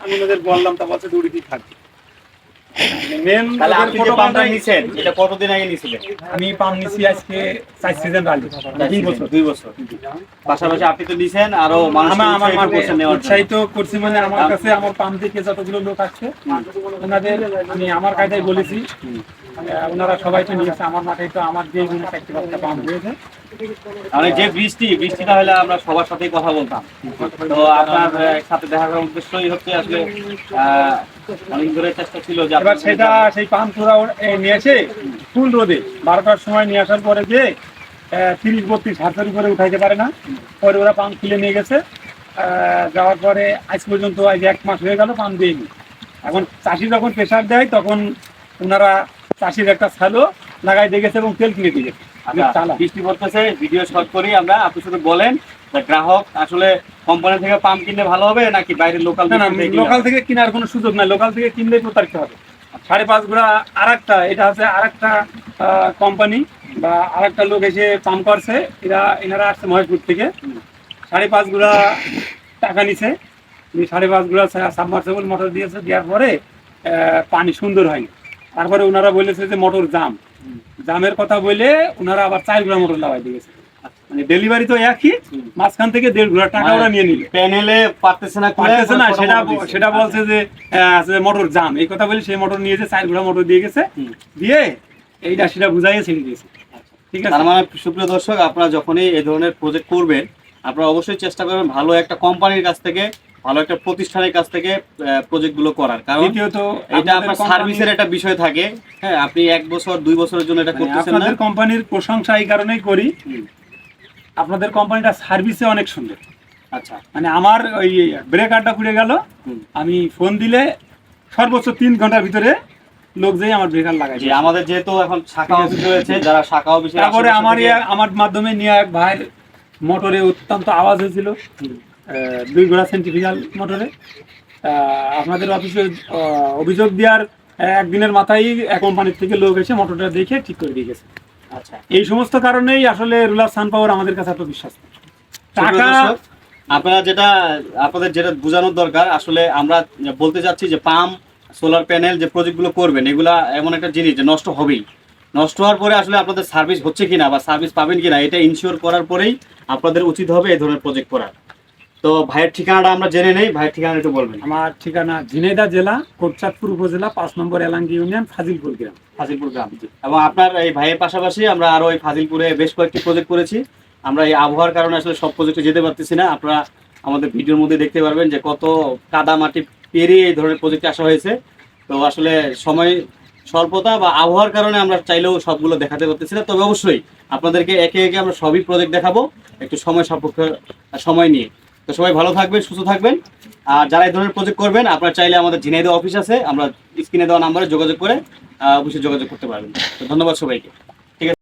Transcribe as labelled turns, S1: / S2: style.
S1: আমি ওনাদের বললাম তা বলছে দুড়িতেই থাকবে মেন
S2: তাহলে আপনি যে পাম্পটা নিছেন এটা কতদিন আগে নিছিলেন?
S1: আমি পাম নিছি আজকে চার সিজন রাখি দুই বছর।
S2: দুই বছর। পাশাপাশি আপনি তো নিছেন আরও মানুষ
S1: আমার আমার
S2: করছেন নেওয়ার
S1: উৎসাহিত করছি মানে আমার কাছে আমার থেকে যতগুলো লোক আসছে ওনাদের আমি আমার কায়দায় বলেছি। ওনারা সবাই তো নিয়েছে আমার মাঠে তো আমার যে পাম্প হয়েছে
S2: মানে যে বৃষ্টি বৃষ্টিটা হলে আমরা সবার সাথেই কথা বলতাম। তো আপনার সাথে দেখা করার উদ্দেশ্যই হচ্ছে আসলে অনেক ধরে চেষ্টা ছিল যে
S1: এবার সেটা সেই পাম্প তোরা ওর- এ, নিয়ে এসে ফুল রোদে। বারোটার সময় নিয়ে আসার পরে যে তিরিশ বত্রিশ উপরে উঠাইতে পারে না পরে ওরা পাম্প খুলে নিয়ে গেছে। যাওয়ার পরে আজ পর্যন্ত আজ এক মাস হয়ে গেল পাম্প দিইনি এখন চাষি যখন প্রেশার দেয় তখন ওনারা চাষির একটা ছালো লাগাই দিয়ে গেছে এবং তেল কিনে দিয়ে গেছে
S2: আচ্ছা, বৃষ্টি পড়তেছে ভিডিও শর্ট করি আমরা। আপনি শুধু বলেন গ্রাহক আসলে কোম্পানি থেকে পাম্প কিনলে ভালো হবে নাকি বাইরের লোকাল
S1: লোকাল থেকে কেনার কোনো সুযোগ নাই। লোকাল থেকে কিনলেই প্রতারিত হবে। সাড়ে পাঁচ গুড়া আর একটা এটা হচ্ছে আর একটা কোম্পানি বা আর একটা লোক এসে পাম্প করছে। এরা এনারা আসছে মহেশপুর থেকে। সাড়ে পাঁচ গুড়া টাকা নিছে। সাড়ে পাঁচ গুড়া সাবমার্সেবল মোটর দিয়েছে। দেওয়ার পরে পানি সুন্দর হয়নি। তারপরে ওনারা বলেছে যে মোটর জাম। জামের কথা বলে ওনারা আবার চার গুড়া মোটর লাগাই দিয়েছে মানে ডেলিভারি তো একই মাঝখান থেকে দেড় গুড়া টাকা ওরা নিয়ে নিল।
S2: প্যানেলে পারতেছে না
S1: পারতেছে না সেটা সেটা বলছে যে মোটর জাম। এই কথা বলে সেই মোটর নিয়েছে চার ঘোড়া মোটর দিয়ে গেছে। দিয়ে এইটা সেটা বুঝাইয়ে ছেড়ে দিয়েছে। ঠিক আছে?
S2: তার মানে সুপ্রিয় দর্শক আপনারা যখনই এই ধরনের প্রজেক্ট করবেন আপনারা অবশ্যই চেষ্টা করবেন ভালো একটা কোম্পানির কাছ থেকে ভালো একটা প্রতিষ্ঠানের কাছ থেকে প্রজেক্টগুলো করার। কারণ
S1: দ্বিতীয়ত
S2: এটা আপনার সার্ভিসের একটা বিষয় থাকে। হ্যাঁ আপনি এক বছর দুই বছরের জন্য এটা
S1: মানে
S2: করতেছেন
S1: আপনাদের কোম্পানির প্রশংসা এই কারণেই করি। আপনাদের কোম্পানিটা সার্ভিসে অনেক সুন্দর।
S2: আচ্ছা।
S1: মানে আমার ওই ব্রেকারটা পুড়ে গেল। আমি ফোন দিলে সর্বোচ্চ তিন ঘণ্টার ভিতরে লোক যেই আমার ব্রেকার লাগাই
S2: আমাদের যেহেতু এখন শাখা অফিস রয়েছে যারা শাখা অফিসে
S1: তারপরে আমার ইয়া- আমার মাধ্যমে নিয়ে এক ভাই মোটরে অত্যন্ত আওয়াজ হয়েছিল। দুই ঘোড়া সেন্টিফিকাল মোটরে আপনাদের অফিসে অভিযোগ দেওয়ার একদিনের মাথায় কোম্পানির থেকে লোক এসে মোটরটা দেখে ঠিক করে দিয়ে গেছে।
S2: আচ্ছা।
S1: এই সমস্ত কারণেই আসলে রুলার সান পাওয়ার আমাদের কাছে এত বিশ্বাস। টাকা
S2: আপনারা যেটা আপনাদের যেটা বোঝানোর দরকার আসলে আমরা বলতে চাচ্ছি যে পাম্প সোলার প্যানেল যে প্রজেক্টগুলো করবেন এগুলা এমন একটা জিনিস যে নষ্ট হবেই। নষ্ট হওয়ার পরে আসলে আপনাদের সার্ভিস হচ্ছে কিনা বা সার্ভিস পাবেন কিনা এটা ইনশিওর করার পরেই আপনাদের উচিত হবে এই ধরনের প্রজেক্ট করার। তো ভাইয়ের ঠিকানাটা আমরা জেনে নেই ভাইয়ের ঠিকানা একটু বলবেন।
S1: আমার ঠিকানা ঝিনাইদহ জেলা কোটচাঁদপুর উপজেলা পাঁচ নম্বর এলাঙ্গি ইউনিয়ন ফাজিলপুর গ্রাম।
S2: ফাজিলপুর গ্রাম। এবং আপনার এই ভাইয়ের পাশাপাশি আমরা আরও এই ফাজিলপুরে বেশ কয়েকটি প্রজেক্ট করেছি। আমরা এই আবহাওয়ার কারণে আসলে সব প্রজেক্টে যেতে পারতেছি না। আপনারা আমাদের ভিডিওর মধ্যে দেখতে পারবেন যে কত কাদা মাটি পেরিয়ে এই ধরনের প্রজেক্টে আসা হয়েছে। তো আসলে সময় স্বল্পতা বা আবহাওয়ার কারণে আমরা চাইলেও সবগুলো দেখাতে পারতেছি না। তবে অবশ্যই আপনাদেরকে একে একে আমরা সবই প্রজেক্ট দেখাবো একটু সময় সাপেক্ষ সময় নিয়ে। তো সবাই ভালো থাকবেন, সুস্থ থাকবেন। আর যারা এই ধরনের প্রজেক্ট করবেন, আপনারা চাইলে আমাদের ঝিনাইদহ অফিস আছে, আমরা স্ক্রিনে দেওয়া নাম্বারে যোগাযোগ করে অবশ্যই যোগাযোগ করতে পারবেন। তো ধন্যবাদ সবাইকে।